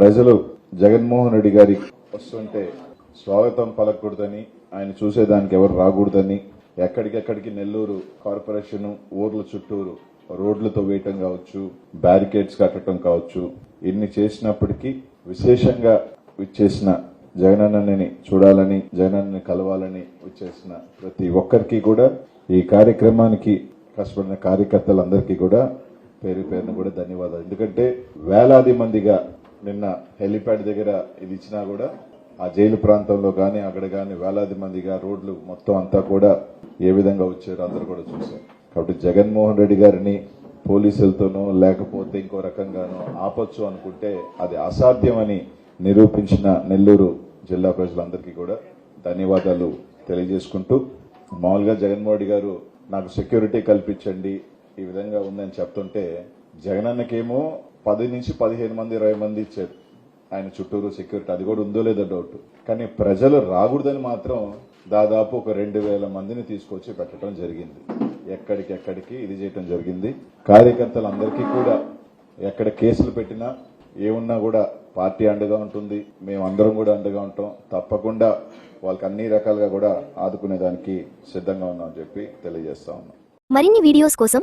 ప్రజలు జగన్మోహన్ రెడ్డి గారి వస్తుంటే స్వాగతం పలకూడదని ఆయన చూసేదానికి ఎవరు రాకూడదని ఎక్కడికెక్కడికి నెల్లూరు కార్పొరేషన్ ఊర్ల చుట్టూరు రోడ్లతో వేయటం కావచ్చు బ్యారికేడ్స్ కట్టడం కావచ్చు ఇన్ని చేసినప్పటికీ విశేషంగా విచ్చేసిన జగనన్నని చూడాలని జగనన్నని కలవాలని వచ్చేసిన ప్రతి ఒక్కరికి కూడా ఈ కార్యక్రమానికి కష్టపడిన కార్యకర్తలందరికీ కూడా పేరు పేరును కూడా ధన్యవాదాలు. ఎందుకంటే వేలాది మందిగా నిన్న హెలిప్యాడ్ దగ్గర ఇది ఇచ్చినా కూడా ఆ జైలు ప్రాంతంలో కానీ అక్కడ కానీ వేలాది మందిగా రోడ్లు మొత్తం అంతా కూడా ఏ విధంగా వచ్చారో అందరూ కూడా చూశారు. కాబట్టి జగన్మోహన్ రెడ్డి గారిని పోలీసులతోనో లేకపోతే ఇంకో రకంగానో ఆపొచ్చు అనుకుంటే అది అసాధ్యమని నిరూపించిన నెల్లూరు జిల్లా ప్రజలందరికీ కూడా ధన్యవాదాలు తెలియజేసుకుంటూ మామూలుగా జగన్మోహన్ రెడ్డి గారు నాకు సెక్యూరిటీ కల్పించండి ఈ విధంగా ఉందని చెప్తుంటే జగనన్నకేమో పది నుంచి పదిహేను మంది ఇరవై మంది ఇచ్చారు. ఆయన చుట్టూరు సెక్యూరిటీ అది కూడా ఉందో లేదో డౌట్ కానీ ప్రజలు రాకూడదని మాత్రం దాదాపు ఒక రెండు వేల మందిని తీసుకొచ్చి పెట్టడం జరిగింది. ఎక్కడికెక్కడికి ఇది చేయటం జరిగింది. కార్యకర్తలందరికీ కూడా ఎక్కడ కేసులు పెట్టినా ఏమున్నా కూడా పార్టీ అండగా ఉంటుంది. మేము అందరం కూడా అండగా ఉంటాం. తప్పకుండా వాళ్ళకి అన్ని రకాలుగా కూడా ఆదుకునేదానికి సిద్ధంగా ఉన్నామని చెప్పి తెలియజేస్తా ఉన్నాం. మరిన్ని వీడియోస్ కోసం